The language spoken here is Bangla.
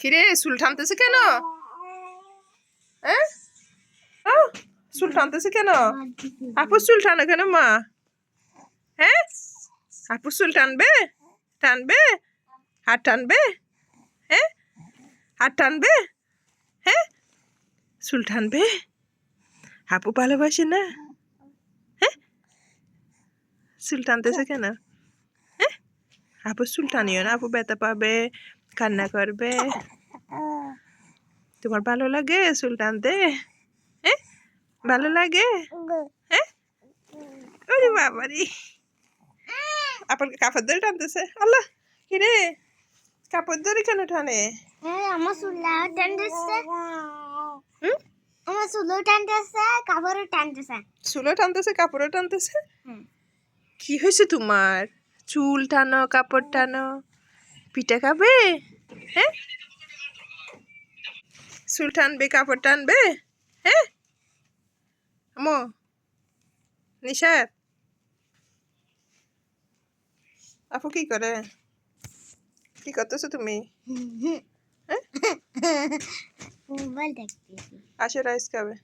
কিরে, চুল টানতেছে কেন? হ্যাঁ? চুল টানতেছে কেন? আপু চুল টানো কেন, মা? হ্যাঁ? আপু চুল টানবে? টানবে? হাত টানবে? হ্যাঁ? হাত টানবে? হ্যাঁ? চুল টানবে? আপু ভালোবাসে না? হ্যাঁ? চুল টানতেছে কেন? হ্যাঁ? আপু চুল টানিও না, আপু ব্যথা পাবে। কান্না করবে। তোমার ভালো লাগে চুল টানতে হ্যাঁ ভালো লাগে? হ্যাঁ ওরে বাবারি। আপনার কাপড় ধরে টানতেছে। আল্লাহ কিরে? কাপড় ধরে কেন টানে? আমার চুলা টানতেছে। হুম? আমার চুলো টানতেছে কাপড়ও টানতেছে। চুলও টানতেছে কাপড়ও টানতেছে? কি হয়েছে তোমার? চুল টানো কাপড় টানো। পিঠা খাবে? হ্যাঁ? চুল টানবে কাপড় টানবে? হ্যাঁ? আমো নিশাদ আপু কি করে? কি করতেছো তুমি? হ্যাঁ মোবাইল দেখতেছি। আসো রাইস খাবে।